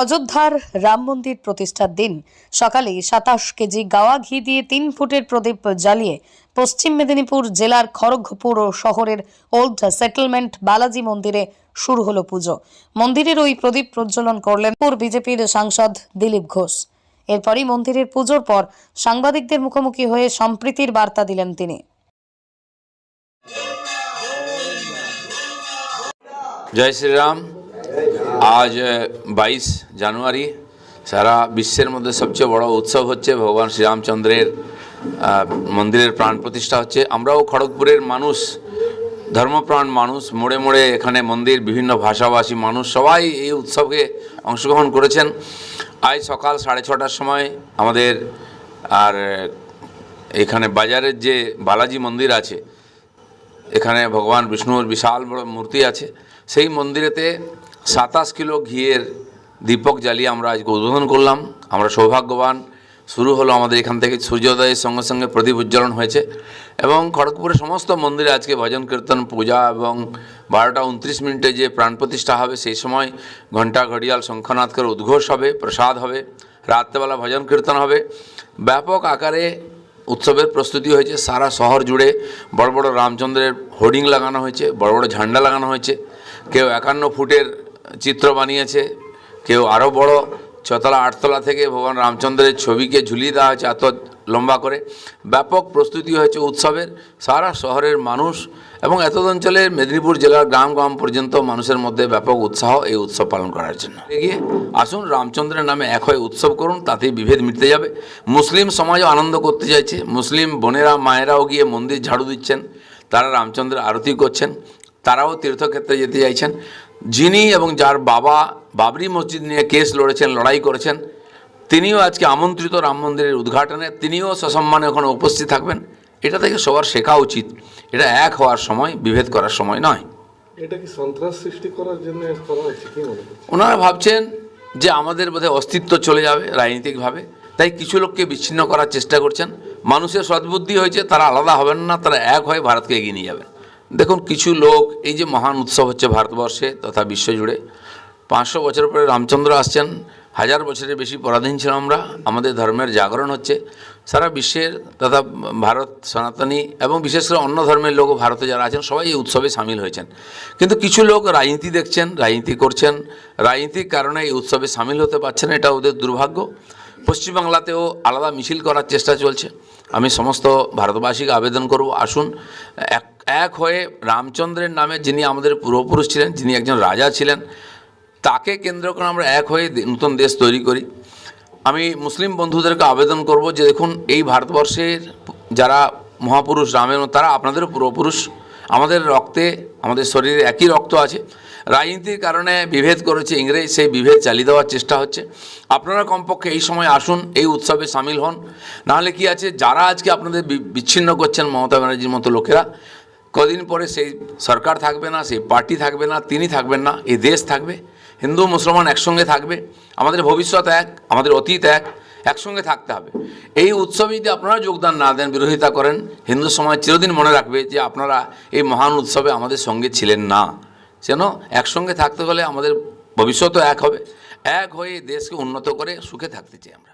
অযোধ্যার রাম মন্দির প্রতিষ্ঠার দিন। সকালে সাতাশ কেজি গাওয়া ঘি দিয়ে তিন ফুটের প্রদীপ জ্বালিয়ে পশ্চিম মেদিনীপুর জেলার খড়গপুর ও শহরের ওল্ড সেটেলমেন্ট বালাজি মন্দিরে শুরু হলো পুজো। মন্দিরের ওই প্রদীপ প্রজ্বলন করলেন পুর বিজেপির সাংসদ দিলীপ ঘোষ। এরপরই মন্দিরের পুজোর পর সাংবাদিকদের মুখোমুখি হয়ে সম্প্রীতির বার্তা দিলেন তিনি। জয় শ্রীরাম। আজ বাইশ জানুয়ারি সারা বিশ্বের মধ্যে সবচেয়ে বড় উৎসব হচ্ছে ভগবান শ্রীরামচন্দ্রের মন্দিরের প্রাণ প্রতিষ্ঠা হচ্ছে। আমরাও খড়গপুরের মানুষ, ধর্মপ্রাণ মানুষ, মোড়ে মোড়ে এখানে মন্দির, বিভিন্ন ভাষাভাষী মানুষ সবাই এই উৎসবকে অংশগ্রহণ করেছেন। আজ সকাল সাড়ে ছটার সময় আমাদের, আর, এখানে বাজারের যে বালাজি মন্দির আছে, এখানে ভগবান বিষ্ণুর বিশাল বড় মূর্তি আছে, সেই মন্দিরেতে সাতাশ কিলো ঘিয়ের দীপক জ্বালিয়ে আমরা আজকে উদ্বোধন করলাম। আমরা সৌভাগ্যবান, শুরু হলো আমাদের এখান থেকে সূর্যোদয়ের সঙ্গে সঙ্গে প্রদীপ উজ্জ্বলন হয়েছে এবং খড়গপুরের সমস্ত মন্দিরে আজকে ভজন, কীর্তন, পূজা এবং বারোটা উনত্রিশ মিনিটে যে প্রাণ প্রতিষ্ঠা হবে, সেই সময় ঘণ্টা ঘড়িয়াল শঙ্খনাথকের উদ্ঘোষ হবে, প্রসাদ হবে, রাত্রেবেলা ভজন, কীর্তন হবে। ব্যাপক আকারে উৎসবের প্রস্তুতি হয়েছে। সারা শহর জুড়ে বড় বড় রামচন্দ্রের হোর্ডিং লাগানো হয়েছে, বড় বড় ঝান্ডা লাগানো হয়েছে। কেউ একান্ন ফুটের চিত্র বানিয়েছে। কেউ আরও বড় ছতলা আটতলা থেকে ভগবান রামচন্দ্রের ছবিকে ঝুলিয়ে দেওয়া হয়েছে এত লম্বা করে। ব্যাপক প্রস্তুতি হয়েছে উৎসবের। সারা শহরের মানুষ এবং এত অঞ্চলের মেদিনীপুর জেলার গ্রাম গ্রাম পর্যন্ত মানুষের মধ্যে ব্যাপক উৎসাহ এই উৎসব পালন করার জন্য। এগিয়ে আসুন, রামচন্দ্রের নামে এক হয়ে উৎসব করুন, তাতেই বিভেদ মিটতে যাবে। মুসলিম সমাজও আনন্দ করতে চাইছে। মুসলিম বোনেরা, মায়েরাও গিয়ে মন্দির ঝাড়ু দিচ্ছেন। তারা রামচন্দ্রের আরতি করছেন। তারাও তীর্থক্ষেত্রে যেতে চাইছেন। যিনি এবং যার বাবা বাবরি মসজিদ নিয়ে কেস লড়েছেন লড়াই করেছেন তিনিও আজকে আমন্ত্রিত রাম মন্দিরের উদ্ঘাটনে তিনিও সসম্মানে ওখানে উপস্থিত থাকবেন। এটা থেকে সবার শেখা উচিত। এটা এক হওয়ার সময় বিভেদ করার সময় নয়। এটা কি সন্ত্রাস সৃষ্টি করার জন্য ওনারা ভাবছেন যে আমাদের বোধহয় অস্তিত্ব চলে যাবে রাজনীতিকভাবে। তাই কিছু লোককে বিচ্ছিন্ন করার চেষ্টা করছেন। মানুষের সদ্বুদ্ধি হয়েছে তারা আলাদা হবেন না তারা এক হয়ে ভারতকে এগিয়ে নিয়ে যাবেন। দেখুন, কিছু লোক এই যে মহান উৎসব হচ্ছে ভারতবর্ষে তথা বিশ্বজুড়ে। পাঁচশো বছর পরে রামচন্দ্র আসছেন, হাজার বছরের বেশি পরাধীন ছিলাম আমরা, আমাদের ধর্মের জাগরণ হচ্ছে। সারা বিশ্বের তথা ভারত সনাতনী এবং বিশেষ করে অন্য ধর্মের লোক ভারতে যারা আছেন, সবাই এই উৎসবে সামিল হয়েছেন। কিন্তু কিছু লোক রাজনীতি দেখছেন, রাজনীতি করছেন। রাজনীতির কারণে এই উৎসবে সামিল হতে পারছেন এটা ওদের দুর্ভাগ্য। পশ্চিমবাংলাতেও আলাদা মিছিল করার চেষ্টা চলছে। আমি সমস্ত ভারতবাসীকে আবেদন করব, আসুন, এক এক হয়ে রামচন্দ্রের নামে যিনি আমাদের পূর্বপুরুষ ছিলেন, যিনি একজন রাজা ছিলেন, তাকে কেন্দ্র করে আমরা এক হয়ে নতুন দেশ তৈরি করি। আমি মুসলিম বন্ধুদেরকে আবেদন করব যে দেখুন, এই ভারতবর্ষের যারা মহাপুরুষ রামের তারা আপনাদেরও পূর্বপুরুষ। আমাদের রক্তে, আমাদের শরীরে একই রক্ত আছে। রাজনীতির কারণে বিভেদ করেছে ইংরেজ, সেই বিভেদ চালিয়ে দেওয়ার চেষ্টা হচ্ছে। আপনারা কমপক্ষে এই সময় আসুন, এই উৎসবে সামিল হন। নাহলে কি আছে, যারা আজকে আপনাদের বিচ্ছিন্ন করছেন মমতা ব্যানার্জির মতো লোকেরা কদিন পরে সেই সরকার থাকবে না, সেই পার্টি থাকবে না, তিনি থাকবেন না, এই দেশ থাকবে। হিন্দু, মুসলমান একসঙ্গে থাকবে। আমাদের ভবিষ্যৎ এক, আমাদের অতীত এক, একসঙ্গে থাকতে হবে। এই উৎসবে যদি আপনারা যোগদান না দেন, বিরোধিতা করেন, হিন্দু সমাজ চিরদিন মনে রাখবে যে আপনারা এই মহান উৎসবে আমাদের সঙ্গে ছিলেন না। যেন একসঙ্গে থাকতে হলে আমাদের ভবিষ্যৎও এক হবে। এক হয়ে দেশকে উন্নত করে সুখে থাকতে চাই আমরা।